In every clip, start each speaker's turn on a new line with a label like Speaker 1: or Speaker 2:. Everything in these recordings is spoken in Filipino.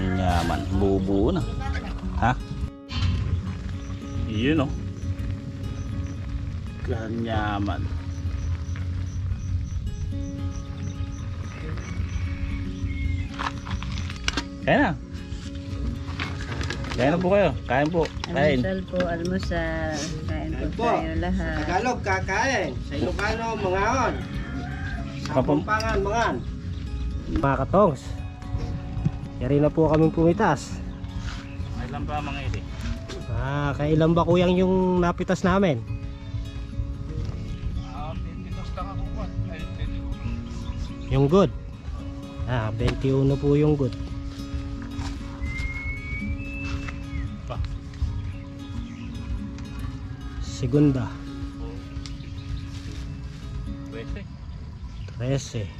Speaker 1: Kanyaman. Bubuo na. Ha? Yun oh. Kanyaman. Kaya na. Kaya na po kayo. Kain po. Kain.
Speaker 2: Almusal po, almusal. Kain po
Speaker 3: Kain po.
Speaker 2: tayo lahat.
Speaker 3: Tagalog, kakain. Sa Ilocano, mangaon. Sa
Speaker 1: Kapam-
Speaker 3: Pampangan, mangan.
Speaker 4: Mga katongs, yari na po kaming pumitas.
Speaker 1: May lang pa mga iti.
Speaker 4: Ah, kailan ba kuyang yung napitas namin? Yung good. Ah, 21 po yung good.
Speaker 1: Pa.
Speaker 4: Segunda,
Speaker 1: Pwede.
Speaker 4: 13.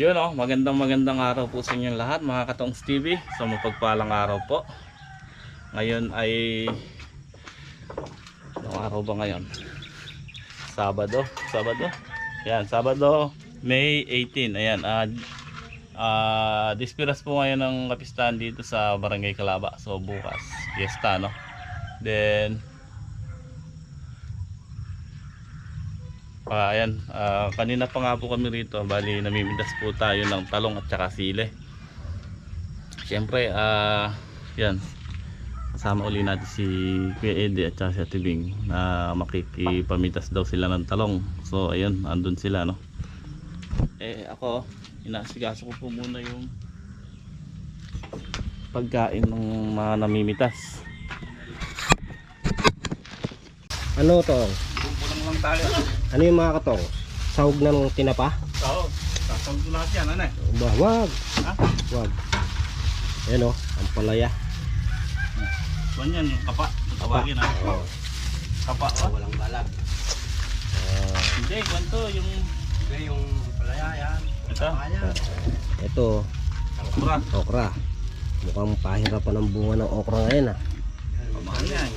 Speaker 1: Yun oh, magandang magandang araw po sa inyong lahat mga Katongs TV. So mapagpalang araw po. Ngayon ay Anong araw ba ngayon? Sabado, Sabado. Yan, Sabado, May 18. Ayan, ah ah dispiras po ngayon ng kapistahan dito sa Barangay Calaba. So bukas, fiesta no. Then Ah, ayan, ah, kanina pa nga po kami rito, bali namimitas po tayo ng talong at saka sile. Siyempre, ah, yan, kasama uli natin si Kuya Eddie at saka si Ate Bing na makikipamitas daw sila ng talong. So, ayun, andun sila, no. Eh, ako, inasikaso ko po muna yung pagkain ng mga namimitas.
Speaker 4: Ano to?
Speaker 1: Tayo.
Speaker 4: Ano yung mga katong? Sahog na ng tinapa?
Speaker 1: Oo, sasawag ko lahat yan, ano eh.
Speaker 4: Ba, wag.
Speaker 1: Ha?
Speaker 4: Wag. Ayan o, ang palaya.
Speaker 1: Kuwan yan, yung kapa. Tawagin ha.
Speaker 4: Oh.
Speaker 1: Kapa, oh.
Speaker 3: Walang balag.
Speaker 4: Ah,
Speaker 1: Hindi, kwanto yung
Speaker 3: Ito yung palaya yan.
Speaker 1: ito.
Speaker 4: Ito,
Speaker 1: Okra.
Speaker 4: okra. Mukhang pahirapan ang bunga ng okra ngayon ah.
Speaker 1: Pamahal yan.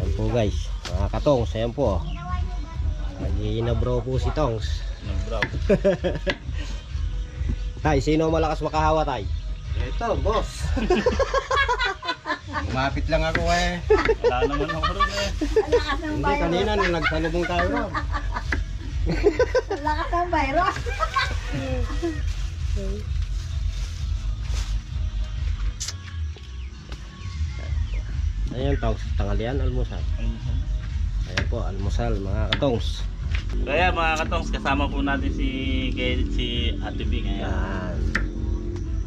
Speaker 4: Ayan po guys, mga katongs, ayan po. Nag-iinabro po si Tongs.
Speaker 1: Nag-brow.
Speaker 4: Tay, sino malakas makahawa tay?
Speaker 3: Ito, boss. Umapit lang ako eh.
Speaker 1: Wala naman ako rin eh.
Speaker 3: Hindi, kanina nung nagsalubong tayo ron.
Speaker 2: Lakas
Speaker 4: tanghalian, almusal. Ayan po, almusal mga katongs.
Speaker 1: Kaya mga katongs, kasama po natin si Kenneth, si Ate Bing. Ayan.
Speaker 4: Ayan.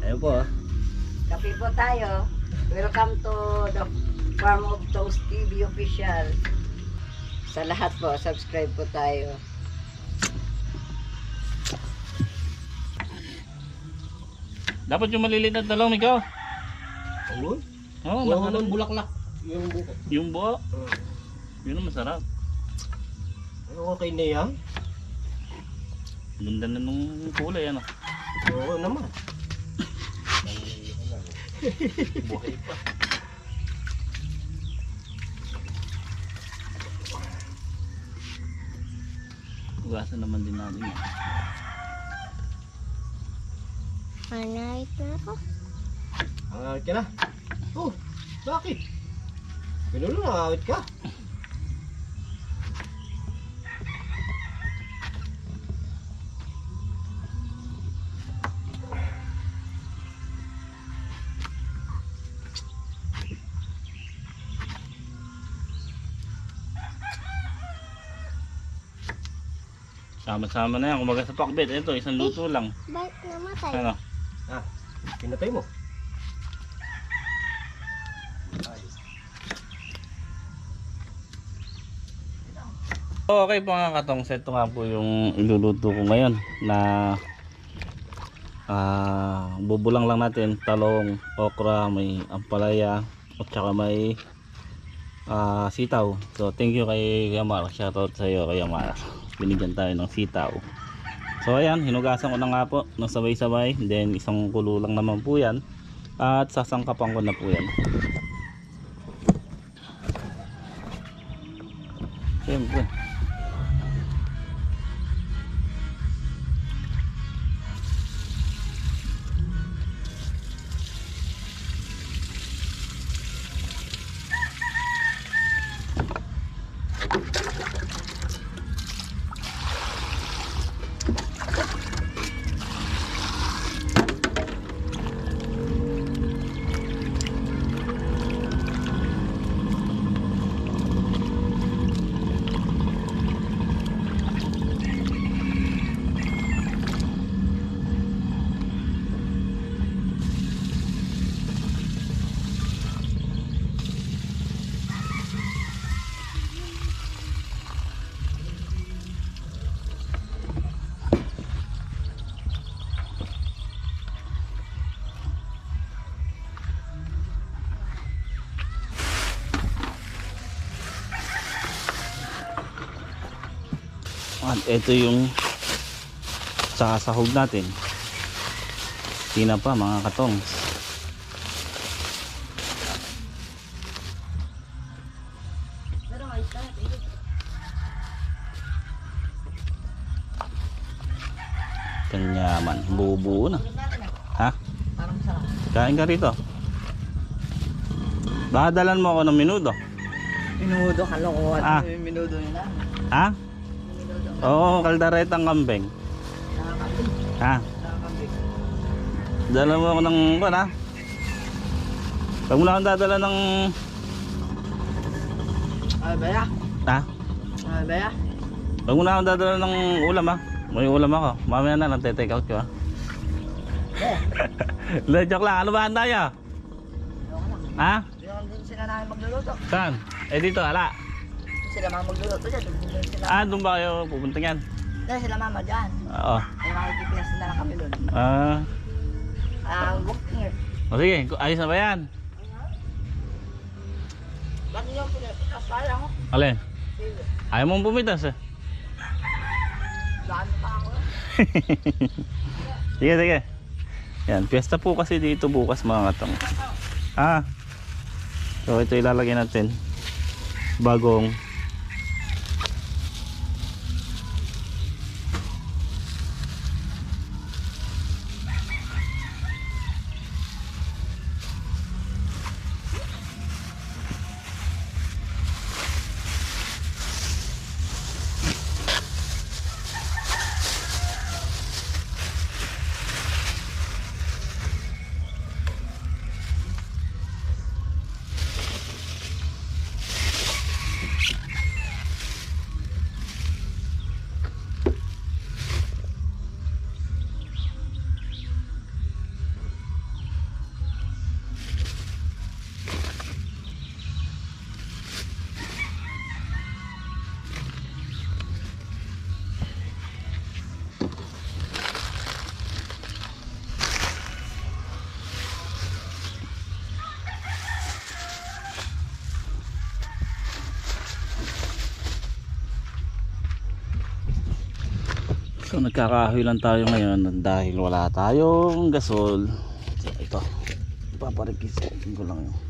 Speaker 4: Ayan po ah.
Speaker 2: Kape po tayo. Welcome to the Farm of Toast TV official. Sa lahat po, subscribe po tayo.
Speaker 1: Dapat yung maliliit na talong ikaw.
Speaker 4: Oo.
Speaker 1: Oo, oh, masarap.
Speaker 4: bulaklak. Yung buko.
Speaker 1: Yung buo. Yun ang masarap.
Speaker 4: Okay na yan.
Speaker 1: Ganda na nung kulay ano.
Speaker 4: Oo naman.
Speaker 1: Buhay pa. Ugasan naman din natin yan.
Speaker 4: Angawit ka na. Oh, bakit? Pinulo na awit ka.
Speaker 1: Sama-sama na yan. Kumaga sa pakbet. Ito, isang luto lang.
Speaker 5: Ba't namatay?
Speaker 1: Ano?
Speaker 4: Pinatay mo.
Speaker 1: Okay po mga katong, ito nga po yung iluluto ko ngayon na ah bubulang lang natin talong, okra, may ampalaya at saka may ah sitaw. So thank you kay Yamar, shoutout sa iyo kay Yamar. Binigyan tayo ng sitaw. So ayan, hinugasan ko na nga po ng sabay-sabay. Then isang kulo lang naman po yan. At sasangkapan ko na po yan. Siyempre. Ito yung sasahog natin. Tina pa mga katong. Kanyaman, bubuo na. Ha? Kain ka rito. Baka dalan mo ako ng minudo.
Speaker 6: Minudo ka lokohan.
Speaker 1: Ah.
Speaker 6: Minudo nila.
Speaker 1: Ha? Oo, kaldaretang kambing. Ha? Dala mo ako ng kuwan ha? Pag mo na akong dadala ng...
Speaker 6: Ay, baya.
Speaker 1: Ha?
Speaker 6: Ay, baya.
Speaker 1: Pag mo na akong dadala ng ulam ha? May ulam ako. Mamaya na lang take out ko ha?
Speaker 6: Eh,
Speaker 1: joke lang. Ano ba handa niya?
Speaker 6: ayoko na.
Speaker 1: Ha?
Speaker 6: Yung din sila namin magluluto.
Speaker 1: Saan? Eh dito, ala.
Speaker 6: Sila mama magluluto dyan. Doon sila.
Speaker 1: Ah, doon ba kayo pupunta yan?
Speaker 6: Dahil sila mama dyan.
Speaker 1: Oo.
Speaker 6: Ay, makikipinas na lang kami doon.
Speaker 1: Ah,
Speaker 6: Ah, walking
Speaker 1: o sige, ayos na ba yan?
Speaker 6: Ba't niyo pinapitas tayo ako?
Speaker 1: Alin? Ayaw mong pumitas eh.
Speaker 6: Daan pa ako.
Speaker 1: Sige, sige. Yan, piyesta po kasi dito bukas mga katong. Ah. So ito ilalagay natin. Bagong So nagkakahoy lang tayo ngayon dahil wala tayong gasol. So, ito. Paparikis ko lang yun.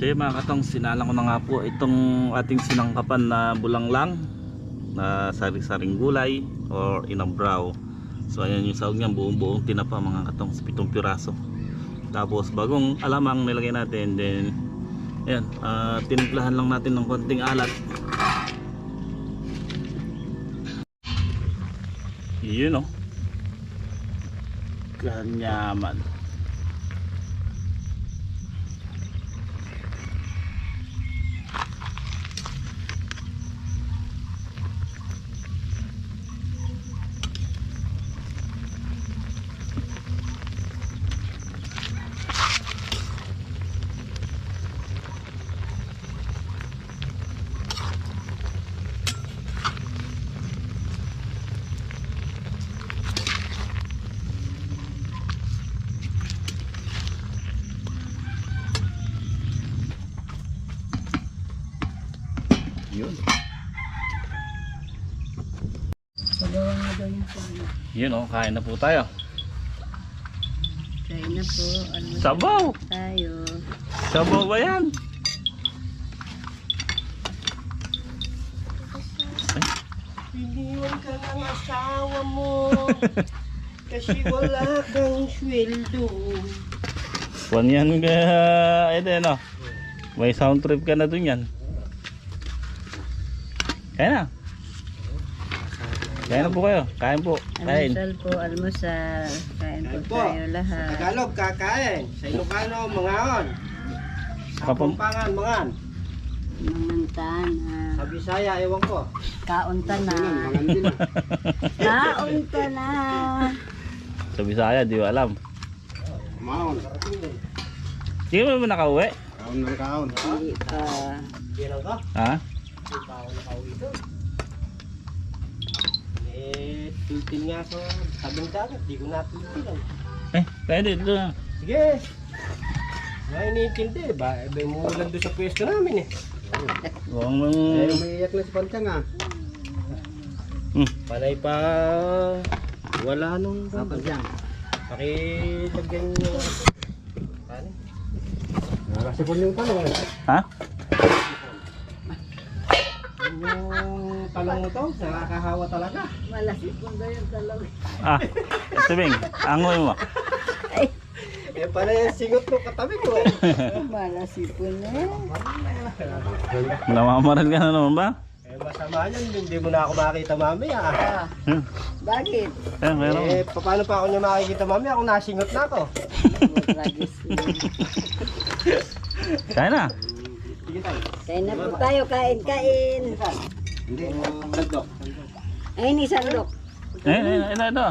Speaker 1: So yun, mga katong sinalang ko na nga po itong ating sinangkapan na bulanglang na sari-saring gulay or inabraw. So ayan yung sahog niya buong buong tinapa mga katong pitong piraso. Tapos bagong alamang nilagay natin then ayan, ah, tinimplahan lang natin ng konting alat. Yun oh. Ganyaman. Yun.
Speaker 2: Pagawa nga daw yung pano.
Speaker 1: Yun oh, kain na po tayo.
Speaker 2: Kaya na po. Ano
Speaker 1: Sabaw!
Speaker 2: tayo?
Speaker 1: Sabaw ba yan?
Speaker 4: Iniwan ka ng asawa mo. kasi wala kang sweldo.
Speaker 1: Kwan yan ka, ito ano. May sound trip ka na dun yan. Kaya na. Kaya na po kayo. Kain po. Kain.
Speaker 2: Almusal po, almusal. Kain po
Speaker 4: Kain po.
Speaker 2: tayo
Speaker 4: Sa
Speaker 2: lahat.
Speaker 4: Tagalog, kakain. Sa Ilocano, mangaon. Sa
Speaker 1: Kapam-
Speaker 4: Pampangan, mangan.
Speaker 2: Mamantan ha.
Speaker 4: Sa Bisaya, ewan ko.
Speaker 2: Kaunta na.
Speaker 4: Mangan din ah.
Speaker 2: Kaunta na.
Speaker 1: Sa Bisaya, di ko alam.
Speaker 4: Maon.
Speaker 1: Di ka ba nakauwi?
Speaker 4: Kaon ng kaon.
Speaker 2: Hindi pa.
Speaker 1: Ha?
Speaker 4: Eh, tutin nga sa tabing dagat. Di ko natutin.
Speaker 1: Eh, pwede dito na.
Speaker 4: Sige. Nga iniintindi. Ba, ba umuulan doon sa pwesto namin eh.
Speaker 1: Huwag mong...
Speaker 4: Eh, umiiyak na si Pantang ah.
Speaker 1: Hmm.
Speaker 4: Panay pa wala nung Pantang. Pakilagyan nyo. Paano? Kasi po yung tanong.
Speaker 1: Ha?
Speaker 4: Yung tanong mo to, nakakahawa talaga.
Speaker 2: Malasip mo daw yung talaw.
Speaker 1: Ah, Tibing, angoy mo.
Speaker 4: Eh, para yung singot ko katabi ko eh.
Speaker 2: Malasip mo na.
Speaker 1: Namamaral ka na naman ba?
Speaker 4: Eh, masama yan, hindi mo na ako makikita mamaya.
Speaker 2: Ah, bakit?
Speaker 1: Eh, meron.
Speaker 4: Eh, paano pa ako niya makikita mamaya? Ako nasingot na ako.
Speaker 1: Kain na.
Speaker 2: Kain na po tayo. Kain, kain.
Speaker 4: Hindi, sandok.
Speaker 2: Ay, ni sandok.
Speaker 1: Eh, eh, ito, ito.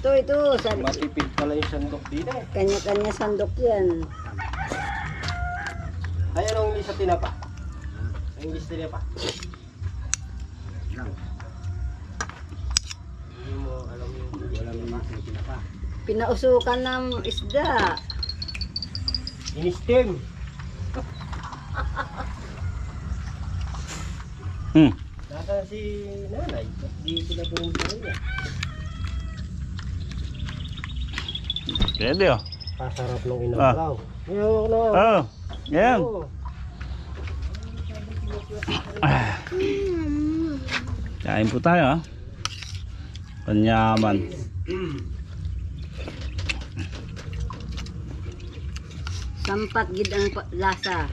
Speaker 2: Ito, ito. San
Speaker 4: Matipid pala yung sandok dito eh.
Speaker 2: Kanya-kanya sandok yan.
Speaker 4: Ay, anong English sa tinapa? Ang English sa tinapa? Hindi mo alam yung alam yung sa tinapa.
Speaker 2: Pinausukan ng isda.
Speaker 4: In-steam.
Speaker 1: Hmm.
Speaker 4: Nasa si nanay. Di rin niya.
Speaker 1: Pwede oh.
Speaker 4: Pasarap ng inabraw. Yung ano.
Speaker 1: Oh, yan.
Speaker 4: Oo.
Speaker 1: Kain po tayo ah. Panyaman.
Speaker 2: Sampat gid ang lasa.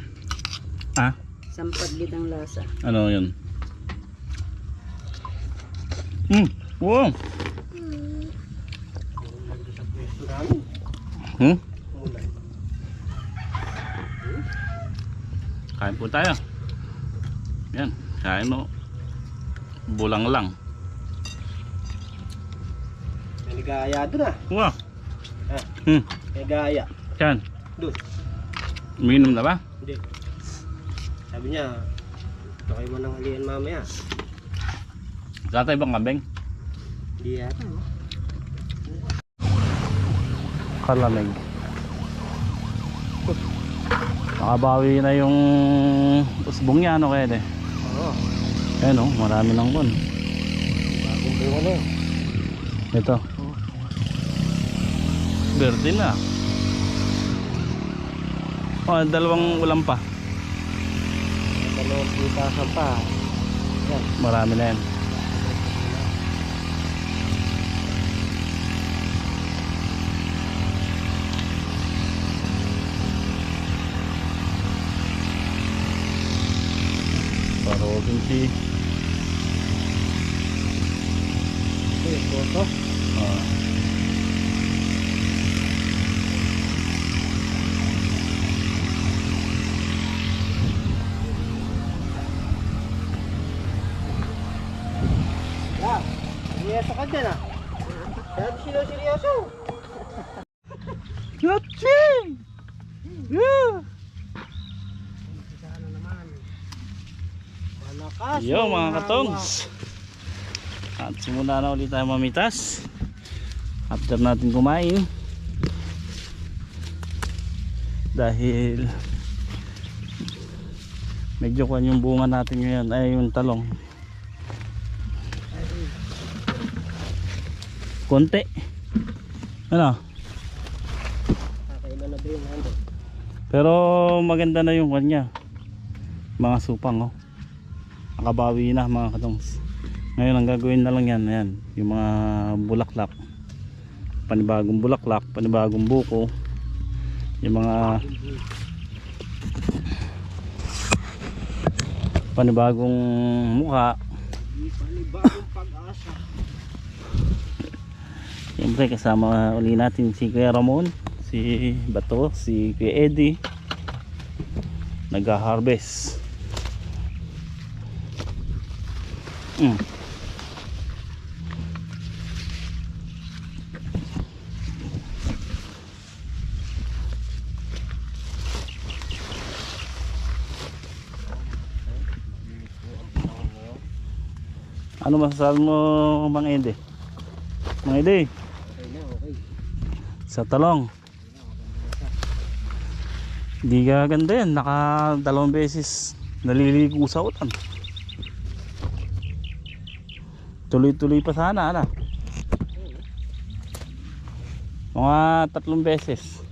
Speaker 1: Ah,
Speaker 2: Sampat gid ang lasa.
Speaker 1: ano yun? Hmm, wow. Hmm? Kain po tayo. Yan, kain mo. Bulang lang.
Speaker 4: May nagaya doon ah.
Speaker 1: Wow.
Speaker 4: Ah,
Speaker 1: Hmm,
Speaker 4: may gaya.
Speaker 1: yan.
Speaker 4: Doon.
Speaker 1: Uminom na ba?
Speaker 4: Hindi. Sabi niya, ito kayo man ng halian mamaya.
Speaker 1: Tatay bang kambing?
Speaker 4: Hindi yata. no?
Speaker 1: Kalamig. Nakabawi na yung usbong niya, ano kaya de?
Speaker 4: Oo.
Speaker 1: Ayan oh, marami ng kon.
Speaker 4: Bagong na.
Speaker 1: Ito. Verde na. Oh, dalawang ulam pa.
Speaker 4: Dalawang putasan pa. Yan.
Speaker 1: Marami na yan. 70.
Speaker 3: Ito yung photo.
Speaker 1: Ah.
Speaker 3: Yeah. Seryoso ka dyan ah. Kaya sila seryoso.
Speaker 1: Yaching! Yeah!
Speaker 3: Sana naman. Malakas.
Speaker 1: Yo mga katongs. At simula na ulit tayo mamitas. After natin kumain. Dahil medyo kwan yung bunga natin ngayon ay yung talong. Konti. Ano? Pero maganda na yung kanya. Mga supang oh. Nakabawi na mga katongs. Ngayon ang gagawin na lang yan, ayan, yung mga bulaklak. Panibagong bulaklak, panibagong buko. Yung mga panibagong mukha.
Speaker 3: Panibagong pag-asa.
Speaker 1: Siyempre kasama uli natin si Kuya Ramon, si Bato, si Kuya Eddie. Nag-harvest. Mm. Ano masasabi mo, Mang Eddie? Mang Eddie?
Speaker 3: Okay na, okay.
Speaker 1: sa talong hindi ka ganda yan naka dalawang beses naliligo sa ulan tuloy tuloy pa sana ano mga tatlong beses.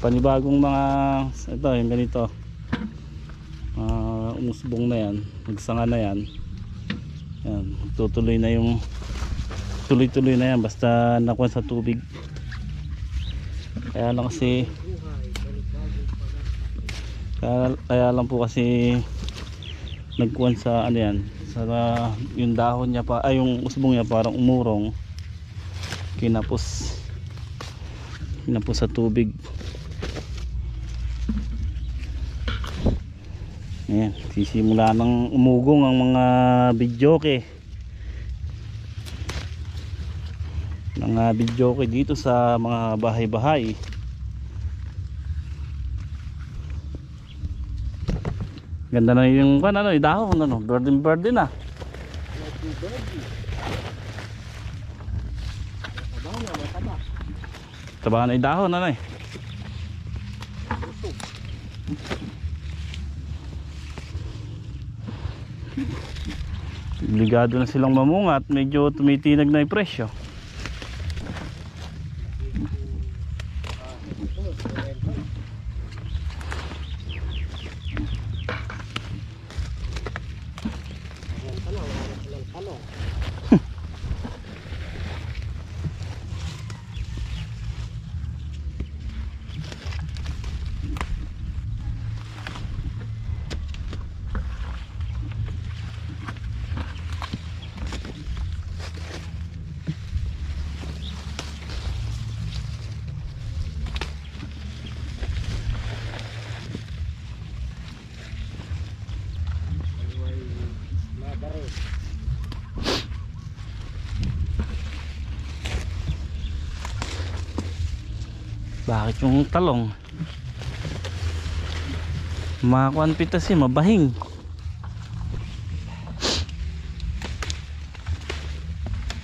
Speaker 1: Panibagong mga ito yung ganito. Uh, umusbong na yan nagsanga na yan. Yan tutuloy na yung tuloy-tuloy na yan basta nakuha sa tubig. Kaya lang kasi kaya, kaya lang po kasi nagkuhan sa ano yan sa yung dahon niya pa ay yung usbong niya parang umurong. Kinapos. Kinapos sa tubig. Ayan sisimula ng umugong ang mga bidyoke. Mga video ko dito sa mga bahay-bahay ganda na yung kan ano, yung dahon ano, burden burden ah. Taba na yung dahon ano eh. Obligado na silang mamunga at medyo tumitinag na yung presyo Bakit yung talong? Makakuan pitas eh, mabahing.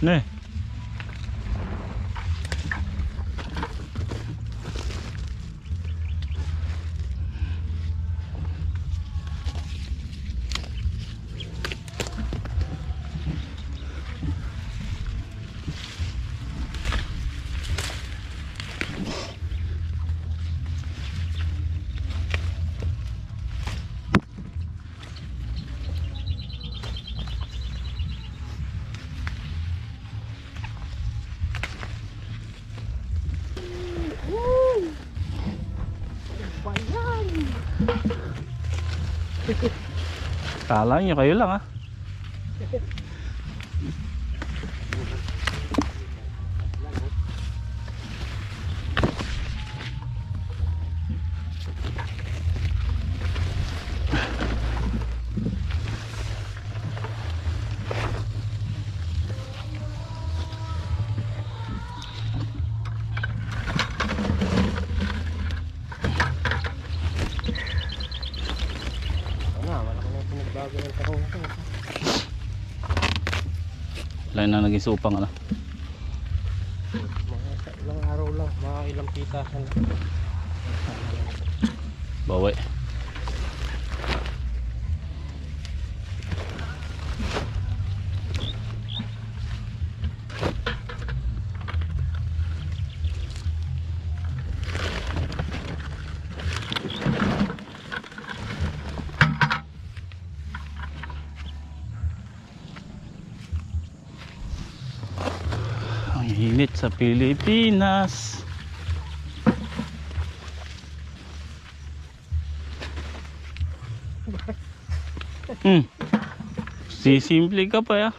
Speaker 1: Ne. Kala nyo kayo lang ah. Wala na naging supang ano.
Speaker 4: Mga ilang araw lang, mga ilang pitasan.
Speaker 1: Bawi. Ang init sa Pilipinas. Hmm. Sisimple ka pa ya.